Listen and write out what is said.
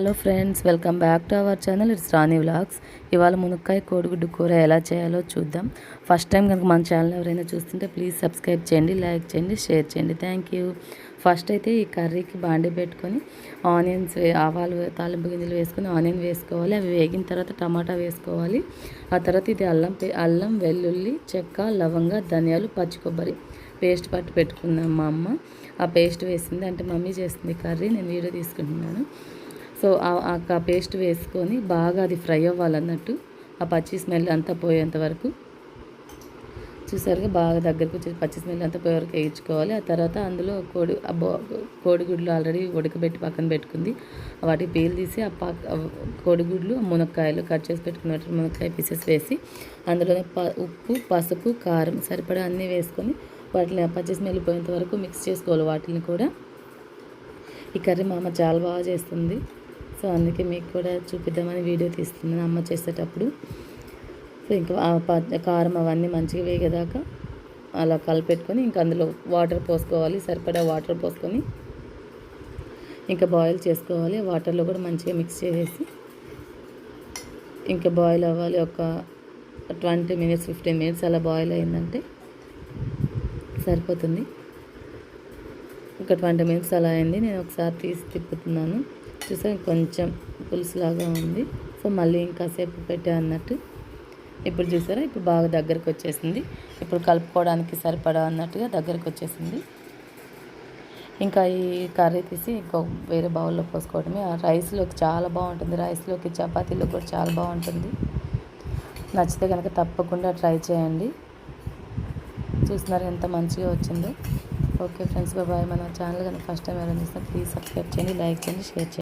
Hello friends welcome back to our channel. It's Rani vlogs. ఇవాళ మునక్కాయ కోడిగుడ్డు కూర ఎలా చేయాలో చూద్దాం. ఫస్ట్ టైం కనుక మన ఛానల్ ఎవరైనా చూస్తుంటే ప్లీజ్ సబ్స్క్రైబ్ చేయండి లైక్ చేయండి షేర్ చేయండి. Thank you. ఫస్ట్ అయితే ఈ కర్రీకి బాండి పెట్టుకొని ఆనియన్స్ ఆవాలు తాలింపు గింజలు వేసుకొని ఆనియన్ వేసుకోవాలి. అవి వేగిన తర్వాత టమాటా వేసుకోవాలి. ఆ తర్వాత ఇది అల్లం అల్లం వెల్లుల్లి చెక్క లవంగ ధనియాలు పచ్చి కొబ్బరి పేస్ట్ పట్టి పెట్టుకున్నాం మా అమ్మ. ఆ పేస్ట్ వేసింది అంటే మమ్మీ చేస్తుంది కర్రీ. నేను వీడియో తీసుకుంటున్నాను. సో ఆ పేస్ట్ వేసుకొని బాగా అది ఫ్రై అవ్వాలన్నట్టు ఆ పచ్చి స్మెల్ అంతా పోయేంత వరకు. చూసారుగా బాగా దగ్గరకు వచ్చి పచ్చి స్మెల్ అంతా పోయే వరకు వేయించుకోవాలి. ఆ తర్వాత అందులో కోడి కోడిగుడ్లు ఆల్రెడీ ఉడకబెట్టి పక్కన పెట్టుకుంది. వాటి పీల్ తీసి ఆ పక్క కోడిగుడ్లు మునక్కాయలు కట్ చేసి పెట్టుకున్నట్టు మునక్కాయ పీసెస్ వేసి అందులోనే ప ఉప్పు పసుపు కారం సరిపడా అన్నీ వేసుకొని వాటిని పచ్చి స్మెల్ పోయేంత వరకు మిక్స్ చేసుకోవాలి వాటిని కూడా. ఈ కర్రీ మా అమ్మ చాలా బాగా చేస్తుంది. సో అందుకే మీకు కూడా చూపిద్దామని వీడియో తీస్తున్నాను అమ్మ చేసేటప్పుడు. సో ఇంకా కారం అవన్నీ మంచిగా వేగేదాకా అలా కలిపెట్టుకొని ఇంకా అందులో వాటర్ పోసుకోవాలి సరిపడా వాటర్ పోసుకొని ఇంకా బాయిల్ చేసుకోవాలి. వాటర్లో కూడా మంచిగా మిక్స్ చేసేసి ఇంకా బాయిల్ అవ్వాలి. ఒక ట్వంటీ మినిట్స్ ఫిఫ్టీన్ మినిట్స్ అలా బాయిల్ అయిందంటే సరిపోతుంది. ఒక ట్వంటీ మినిట్స్ అలా అయింది. నేను ఒకసారి తీసి తిప్పుతున్నాను. చూసా కొంచెం పులుసులాగా ఉంది. సో మళ్ళీ ఇంకాసేపు పెట్టా అన్నట్టు. ఇప్పుడు చూసారా? ఇప్పుడు బాగా దగ్గరకు వచ్చేసింది. ఇప్పుడు కలుపుకోవడానికి సరిపడా అన్నట్టుగా దగ్గరకు వచ్చేసింది. ఇంకా ఈ కర్రీ తీసి ఇంకో వేరే బౌల్లో పోసుకోవడమే. ఆ రైస్లోకి చాలా బాగుంటుంది. రైస్లోకి చపాతీలో కూడా చాలా బాగుంటుంది. నచ్చితే కనుక తప్పకుండా ట్రై చేయండి. చూస్తున్నారు ఎంత మంచిగా వచ్చిందో. ఓకే ఫ్రెండ్స్ బాయ్ మన ఛానల్ కనుక ఫస్ట్ టైం ఎవరైనా చూస్తే ప్లీజ్ సబ్స్క్రైబ్ చేయండి లైక్ చేయండి షేర్ చేయండి.